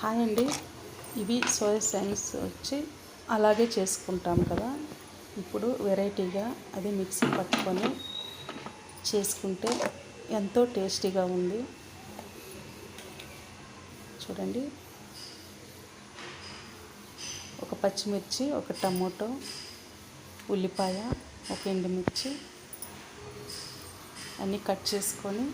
Hi అండి. ఇవి soya science వచ్చి అలాగే చేసుకుంటాం కదా. ఇప్పుడు వెరైటీగా అది మిక్సీ పట్టుకొని చేసుకుంటే ఎంతో టేస్టీగా ఉంది. చూడండి. ఒక పచ్చిమిర్చి ఒక టమోటో ఉల్లిపాయ ఒక ఎండుమిర్చి అన్నీ కట్ చేసుకొని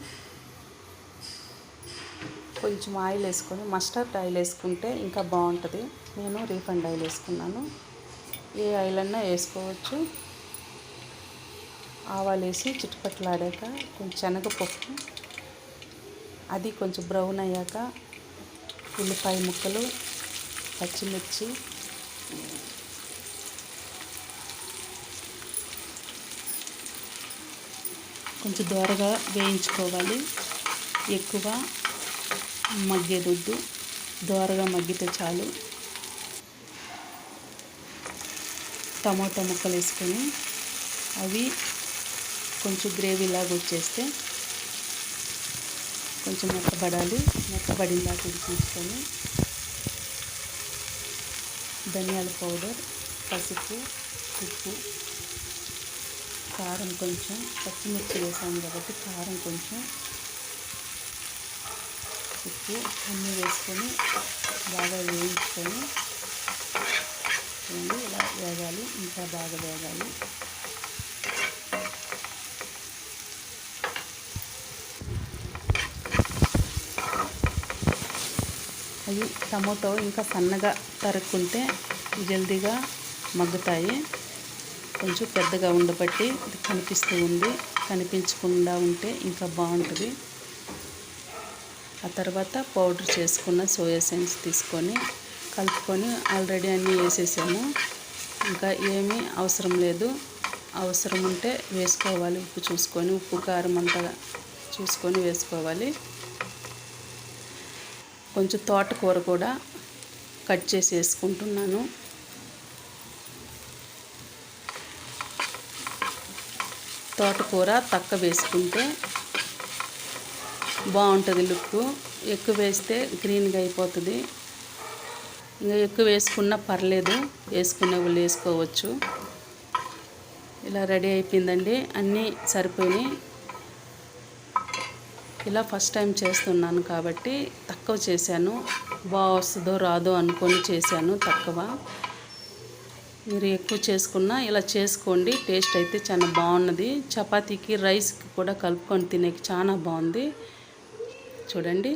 కొంచెం ఆయిల్ వేసుకొని మస్టర్డ్ ఆయిల్ వేసుకుంటే ఇంకా బాగుంటుంది. నేను రీఫండ్ ఆయిల్ వేసుకున్నాను. ఏ ఆయిల్ అన్నా వేసుకోవచ్చు. ఆవాలు వేసి చిట్టుపట్లాడాక కొంచెం శనగపప్పు అది కొంచెం బ్రౌన్ అయ్యాక ఉల్లిపాయ ముక్కలు పచ్చిమిర్చి కొంచెం దోరగా వేయించుకోవాలి. ఎక్కువ మగ్గేదొద్దు. దోరగా మగ్గితే చాలు. టమాటా ముక్కలు వేసుకొని అవి కొంచెం గ్రేవీ లాగా వచ్చేస్తే కొంచెం మెత్తబడాలి. మెత్తబడిలాగా ఉడికించుకొని ధనియాల పౌడర్ పసుపు ఉప్పు కారం కొంచెం పచ్చిమిర్చి వేసాము కాబట్టి కారం కొంచెం ఉప్పు అన్నీ వేసుకొని బాగా వేయించుకొని చూడండి ఇలా వేగాలి ఇంకా బాగా వేగాలి. అవి టమాటో ఇంకా సన్నగా తరుక్కుంటే జల్దీగా మగ్గుతాయి. కొంచెం పెద్దగా ఉండబట్టి కనిపిస్తూ ఉంది. కనిపించకుండా ఉంటే ఇంకా బాగుంటుంది. ఆ తర్వాత పౌడర్ చేసుకున్న సోయా సెన్స్ తీసుకొని కలుపుకొని ఆల్రెడీ అన్నీ వేసేసాము. ఇంకా ఏమీ అవసరం లేదు. అవసరం ఉంటే వేసుకోవాలి. ఉప్పు చూసుకొని ఉప్పు కారం అంతా చూసుకొని వేసుకోవాలి. కొంచెం తోటకూర కూడా కట్ చేసి వేసుకుంటున్నాను. తోటకూర తక్క వేసుకుంటే బాగుంటుంది లుక్. ఎక్కువ వేస్తే గ్రీన్గా అయిపోతుంది. ఇంకా ఎక్కువ వేసుకున్నా పర్లేదు. వేసుకునే వాళ్ళు వేసుకోవచ్చు. ఇలా రెడీ అయిపోయిందండి. అన్నీ సరిపోయినాయి. ఇలా ఫస్ట్ టైం చేస్తున్నాను కాబట్టి తక్కువ చేశాను. బాగా వస్తుందో రాదో అనుకొని చేశాను తక్కువ. మీరు ఎక్కువ చేసుకున్నా ఇలా చేసుకోండి. టేస్ట్ అయితే చాలా బాగున్నది. చపాతీకి రైస్కి కూడా కలుపుకొని తినేకి చాలా బాగుంది. చూడండి.